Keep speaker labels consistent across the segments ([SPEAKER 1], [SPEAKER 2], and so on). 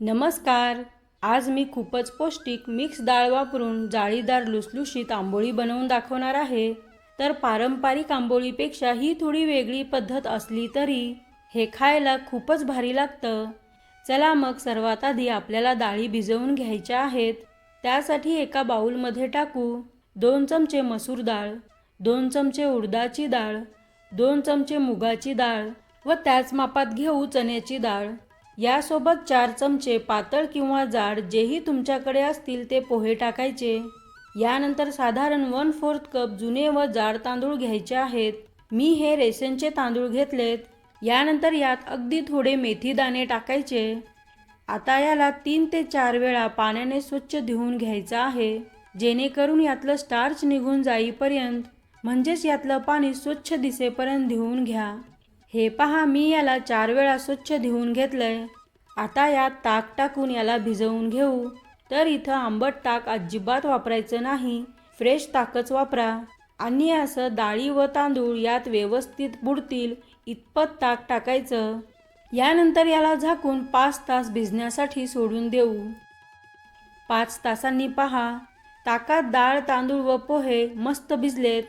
[SPEAKER 1] नमस्कार. आज मी खूपच पौष्टिक मिक्स डाळ वापरून जाळीदार लुसलुशीत आंबोळी बनवून दाखवणार आहे. तर पारंपरिक आंबोळीपेक्षा ही थोडी वेगळी पद्धत असली तरी हे खायला खूपच भारी लागतं. चला मग सर्वात आधी आपल्याला डाळी भिजवून घ्यायच्या आहेत. त्यासाठी एका बाऊलमध्ये टाकू दोन चमचे मसूर डाळ दोन चमचे उडदाची डाळ दोन चमचे मुगाची डाळ व त्याच मापात घेऊ चण्याची डाळ. यासोबत चार चमचे पातळ किंवा जाड जेही तुमच्याकडे असतील ते पोहे टाकायचे. यानंतर साधारण वन फोर्थ कप जुने व जाड तांदूळ घ्यायचे आहेत. मी हे रेशनचे तांदूळ घेतलेत. यानंतर यात अगदी थोडे मेथी दाणे टाकायचे. आता याला तीन ते चार वेळा पाण्याने स्वच्छ धुवून घ्यायचं आहे. जेणेकरून यातलं स्टार्च निघून जाईपर्यंत म्हणजेच यातलं पाणी स्वच्छ दिसेपर्यंत धुवून घ्या. हे पहा मी याला चार वेळा स्वच्छ धुवून घेतलंय. आता यात ताक टाकून याला भिजवून घेऊ. तर इथं आंबट ताक अजिबात वापरायचं नाही. फ्रेश ताकच वापरा. आणि असं डाळी व तांदूळ यात व्यवस्थित बुडतील इतपत ताक टाकायचं. यानंतर याला झाकून पाच तास भिजण्यासाठी सोडून देऊ. पाच तासांनी पहा ताकात डाळ तांदूळ व पोहे मस्त भिजलेत.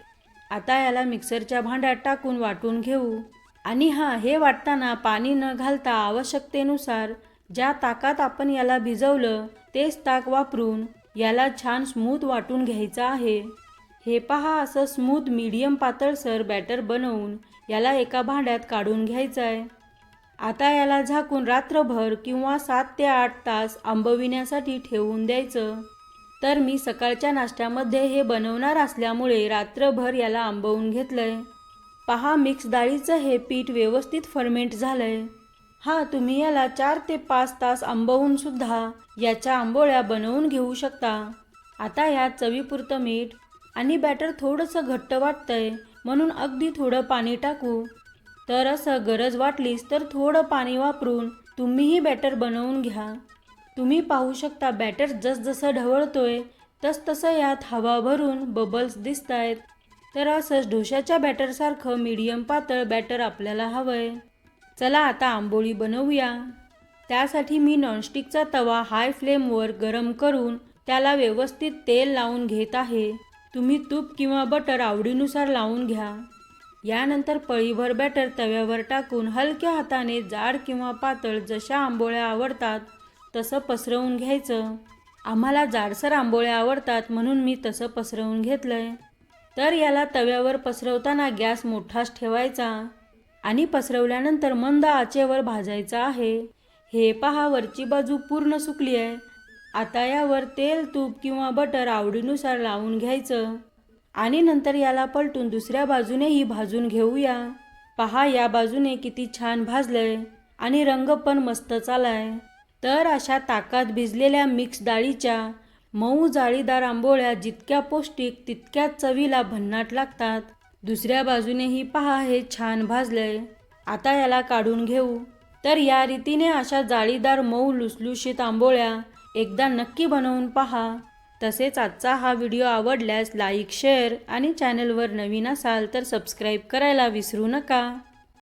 [SPEAKER 1] आता याला मिक्सरच्या भांड्यात टाकून वाटून घेऊ. आणि हां हे वाटताना पाणी न घालता आवश्यकतेनुसार ज्या ताकात आपण याला भिजवलं तेच ताक वापरून याला छान स्मूथ वाटून घ्यायचं आहे. हे पहा असं स्मूथ मीडियम पातळसर बॅटर बनवून याला एका भांड्यात काढून घ्यायचं आहे आता याला झाकून रात्रभर किंवा सात ते आठ तास आंबविण्यासाठी ठेवून द्यायचं. तर मी सकाळच्या नाश्त्यामध्ये हे बनवणार असल्यामुळे रात्रभर याला आंबवून घेतलं आहे पहा मिक्स डाळीचं हे पीठ व्यवस्थित फर्मेंट झालंय. हा तुम्ही याला चार ते पाच तास आंबवून सुद्धा याच्या आंबोळ्या बनवून घेऊ शकता. आता यात चवीपुरतं मीठ आणि बॅटर थोडंसं घट्ट वाटतंय म्हणून अगदी थोडं पाणी टाकू. तर असं गरज वाटलीस तर थोडं पाणी वापरून तुम्हीही बॅटर बनवून घ्या. तुम्ही पाहू शकता बॅटर जसजसं ढवळतोय तसतसं यात हवा भरून बबल्स दिसत आहेत तर असंच डोशाच्या बॅटरसारखं मीडियम पातळ बॅटर आपल्याला हवंय. चला आता आंबोळी बनवूया. त्यासाठी मी नॉनस्टिकचा तवा हाय फ्लेमवर गरम करून त्याला व्यवस्थित तेल लावून घेत आहे. तुम्ही तूप किंवा बटर आवडीनुसार लावून घ्या. यानंतर पळीभर बॅटर तव्यावर टाकून हलक्या हाताने जाड किंवा पातळ जशा आंबोळ्या आवडतात तसं पसरवून घ्यायचं. आम्हाला जाडसर आंबोळ्या आवडतात म्हणून मी तसं पसरवून घेतलंय. तर याला तव्यावर पसरवताना गॅस मोठाच ठेवायचा आणि पसरवल्यानंतर मंद आचेवर भाजायचा आहे. हे पहा वरची बाजू पूर्ण सुकली आहे. आता यावर तेल तूप किंवा बटर आवडीनुसार लावून घ्यायचं आणि नंतर याला पलटून दुसऱ्या बाजूनेही भाजून घेऊया. पहा या बाजूने किती छान भाजलंय आणि रंग पण मस्त चालाय. तर अशा ताकात भिजलेल्या मिक्स डाळीच्या मऊ जाळीदार आंबोळ्या जितक्या पौष्टिक तितक्याच चवीला भन्नाट लागतात. दुसऱ्या बाजूनेही पहा हे छान भाजलंय. आता याला काढून घेऊ. तर या रीतीने अशा जाळीदार मऊ लुसलुशीत आंबोळ्या एकदा नक्की बनवून पहा. तसेच आजचा हा व्हिडिओ आवडल्यास लाईक शेअर आणि चॅनलवर नवीन असाल तर सबस्क्राईब करायला विसरू नका.